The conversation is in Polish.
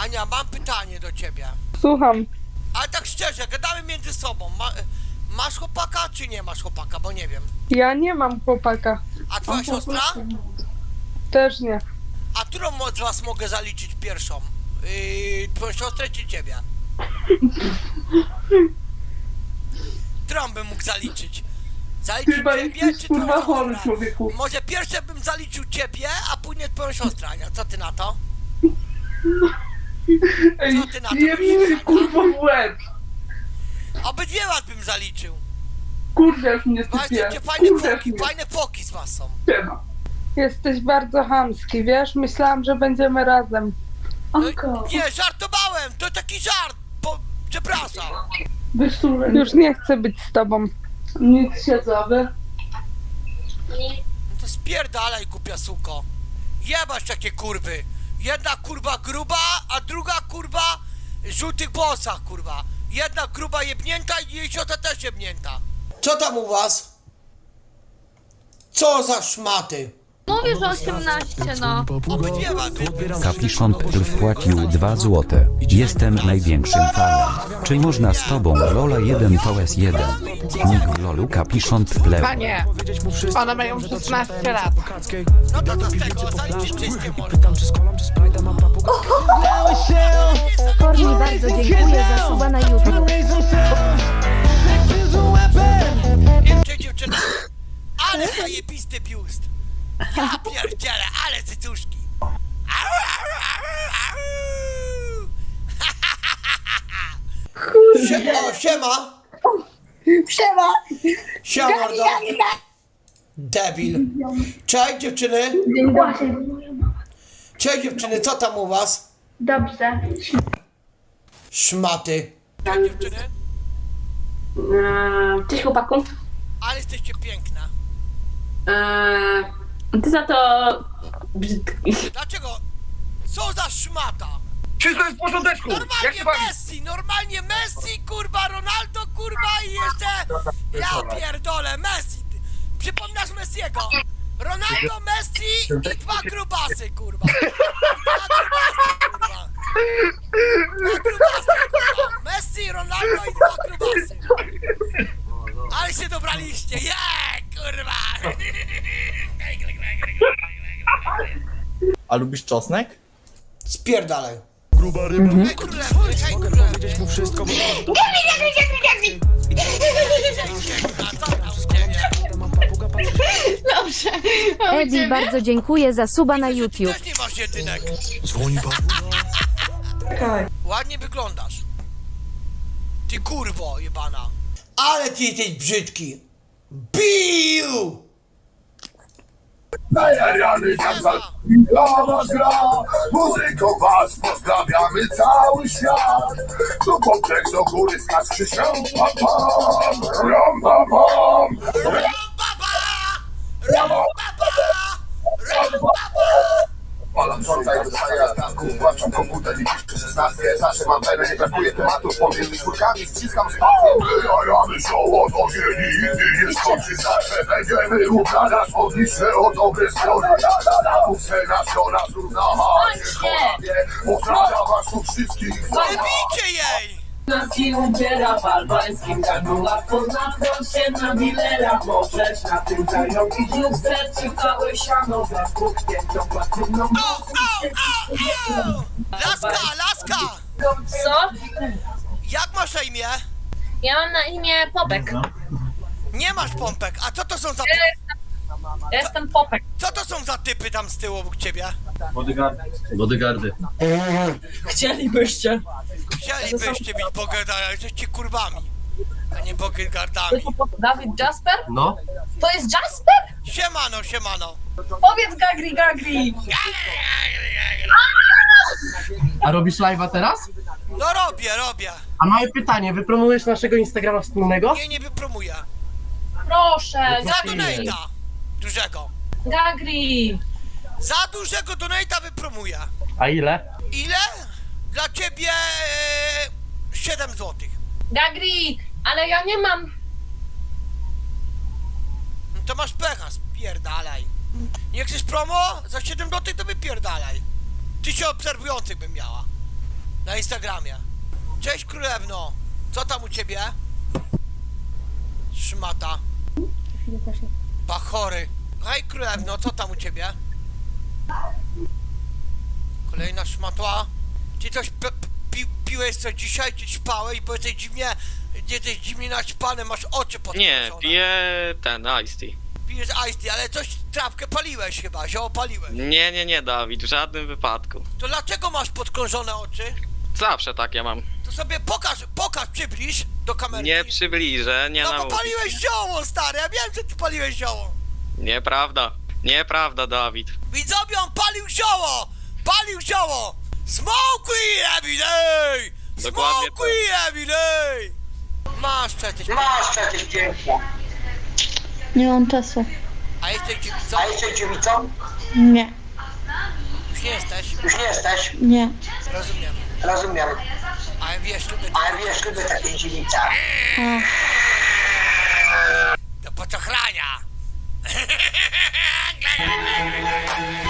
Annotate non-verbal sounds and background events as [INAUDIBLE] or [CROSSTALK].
Ania, mam pytanie do ciebie. Słucham. Ale tak szczerze, gadamy między sobą. Ma, masz chłopaka, czy nie masz chłopaka? Bo nie wiem. Ja nie mam chłopaka. A twoja siostra? Też nie. A którą z was mogę zaliczyć pierwszą? Yy, twoją siostrę czy ciebie? [LAUGHS] Którą bym mógł zaliczyć? Zaliczyć Chyba ciebie jesteś czy kurwa twoją chory, siostrę? człowieku. Może pierwsze bym zaliczył ciebie, a później twoją siostrę, Ania. Co ty na to? [LAUGHS] Ej, Co ty na to myślisz, kurwa w łeb. Obydwie was bym zaliczył. Kurwiasz mnie Słuchajcie, typie. jakie fajne mnie. foki z was są. Siema. Jesteś bardzo chamski, wiesz? Myślałam, że będziemy razem. No, nie, żartowałem, to taki żart, po, przepraszam. Już nie chcę być z tobą. Nic się zawy. No to spierdalaj, głupia suko. Jebać takie kurwy. Jedna kurwa gruba, a druga kurwa żółtych włosach, kurwa. Jedna gruba jebnięta i jej siostra też jebnięta. Co tam u was? Co za szmaty? Mówię, że 18, no. Kapiszon wpłacił 2 złote. Jestem największym fanem. Czy można z tobą Lola 1 vs 1? Nick w lolu Kapiszon plew. Panie, one mają 16 lat. No to co z tego, zaliczyć wszystkie można. Korni bardzo dziękuję za suba na YouTube. Ale zajebisty biust. Ja pierdzielę, ale cycuszki. Au, au, au, au. Sie, o, siema. Siema! Siema, mordo. Debil. Cześć dziewczyny. Dzień dobry. Cześć dziewczyny, co tam u was? Dobrze. Szmaty. Cześć dziewczyny. Eee, Cześć chłopaku. Ale jesteście piękna. Eee, Ty za to brzydki. Dlaczego? Co za szmata? Wszystko jest w porządeczku! Jak Normalnie się bawisz? Messi, normalnie Messi, kurwa, Ronaldo, kurwa i jeszcze... Ja pierdolę, Messi. Przypominasz Messiego? Ronaldo, Messi i dwa grubasy, kurwa. Dwa grubasy, kurwa. Dwa grubasy, A lubisz czosnek? Spierdalaj. Hej, królewny, hej, królewny. Dobrze. Edi bardzo dziękuję za suba na YouTube. też nie masz jedynek. Czekaj. Ładnie wyglądasz. Ty kurwo jebana. Ale ty jesteś brzydki. Biu! Najarany za dla was gra Muzyką was pozdrawiamy cały świat Tu poprzek do góry skacz krzysią pam pam Ram pam pam Ram baba! Ram baba! Ram baba! Palam rządza i dostaję ataków Włączam komputer i piszę szesnastkę. Zawsze mam wenę, nie brakuje tematów Pomiędzy czwórkami ściskam spację Najarany show od ogieni Nigdy nie skończy zawsze Będziemy ukradać modlisze o dobre strony. Coraz równa Macie chorabie Pozdrawiam was tu wszystkich. Nie bijcie jej! Nas i ubiera w albańskim gangu Łatwo natknąć się na dealera Możesz na tym zarobić lub zlecić całe siano Za płatynną au, au, au! Laska, laska! Co? Jak masz na imię? Ja mam na imię Popek. Nie masz pompek. A co to są za... Ja jestem Popek. Co to są za typy tam z tyłu obok ciebie? Bodyguardy. Chcielibyście Chcielibyście być bogadami, jesteście kurwami. A nie bogadardami. Dawid Jasper? No. To jest Jasper? Siemano, siemano. Powiedz Gagri Gagri. A robisz live'a teraz? No robię, robię. A małe pytanie, wypromujesz naszego Instagrama wspólnego? Nie, nie wypromuję. Proszę. Za Gagri. donata. Dużego. Gagri. Za dużego donata wypromuję. A ile? Ile? Dla ciebie e, 7 złotych. Gagri. Ale ja nie mam... No to masz pecha, spierdalaj. Nie chcesz promo? Za 7 złotych to wypierdalaj. Tysiąc obserwujących bym miała. Na Instagramie. Cześć królewno. Co tam u ciebie? Szmata. Bachory. Hej królewno, co tam u ciebie? Kolejna szmatła. Ty coś pi- piłeś co dzisiaj, czy ćpałeś, bo jesteś dziwnie, jesteś dziwnie naćpany, masz oczy podkręcone. Nie, piję ten Ice Tea. Pijesz ice tea, ale coś trapkę paliłeś chyba, zioło paliłeś. Nie, nie, nie, Dawid, w żadnym wypadku. To dlaczego masz podkrążone oczy? Zawsze takie mam. To sobie pokaż, pokaż, przybliż do kamerki. Nie przybliżę, nie No bo paliłeś zioło, stary, ja wiem, że ty paliłeś zioło. Nieprawda. Nieprawda, Dawid. Widzowie, on palił zioło! Palił zioło! Smoke weed every day! Dokładnie Smoke weed every day! Masz przecież. Masz przecież pięknie. Nie mam czasu. A jesteś dziewicą? A jesteś dziewicą? Nie, Już nie jesteś. Już nie jesteś. nie. Rozumiem. Rozumiem. Ale wiesz, lubię Ale wiesz, lubię takie dziewice. do poczachrania. [LAUGHS]